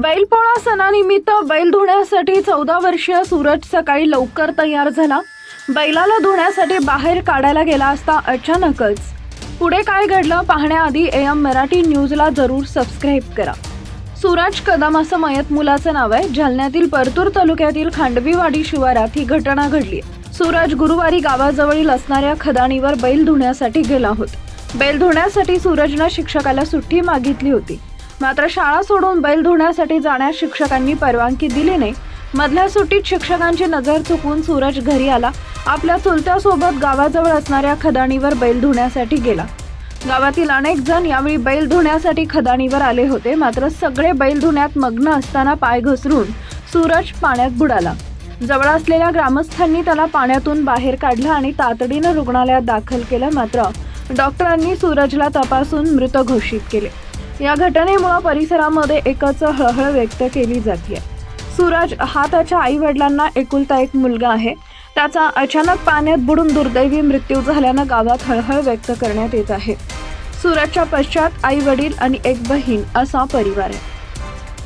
बैलपोळा सणानिमित्त बैल धुण्यासाठी चौदा वर्षीय सूरज सकाळी लवकर तयार झाला. बैलाला धुण्यासाठी बाहेर काढायला गेला असता अचानकच. पुढे काय घडलं पाहण्याआधी एम मराठी न्यूजला जरूर सबस्क्राईब करा. सूरज कदम असं मयत मुलाचं नाव आहे. जालन्यातील परतूर तालुक्यातील खांडवीवाडी शिवारात ही घटना घडली. सूरज गुरुवारी गावाजवळील असणाऱ्या खदाणीवर बैल धुण्यासाठी गेला होता. बैल धुण्यासाठी सूरजनं शिक्षकाला सुट्टी मागितली होती. मात्र शाळा सोडून बैल धुण्यासाठी जाण्यास शिक्षकांनी परवानगी दिली नाही. मधल्या सुट्टीत शिक्षकांची नजर चुकून सूरज घरी आला. आपल्या चुलत्यासोबत गावाजवळ असणाऱ्या खदाणीवर बैल धुण्यासाठी गेला. गावातील अनेक जण यावेळी बैल धुण्यासाठी खदाणीवर आले होते. मात्र सगळे बैल धुण्यात मग्न असताना पाय घसरून सूरज पाण्यात बुडाला. जवळ असलेल्या ग्रामस्थांनी त्याला पाण्यातून बाहेर काढलं आणि तातडीनं रुग्णालयात दाखल केलं. मात्र डॉक्टरांनी सूरजला तपासून मृत घोषित केले. या घटनेमुळे परिसरामध्ये एकच हळहळ व्यक्त केली जाते सूरज हा त्याच्या आई वडिलांना एकुलता एक मुलगा आहे. त्याचा अचानक पाण्यात बुडून दुर्दैवी मृत्यू झाल्यानं गावात हळहळ व्यक्त करण्यात येत आहे. सूरजच्या पश्चात आई वडील आणि एक बहीण असा परिवार आहे.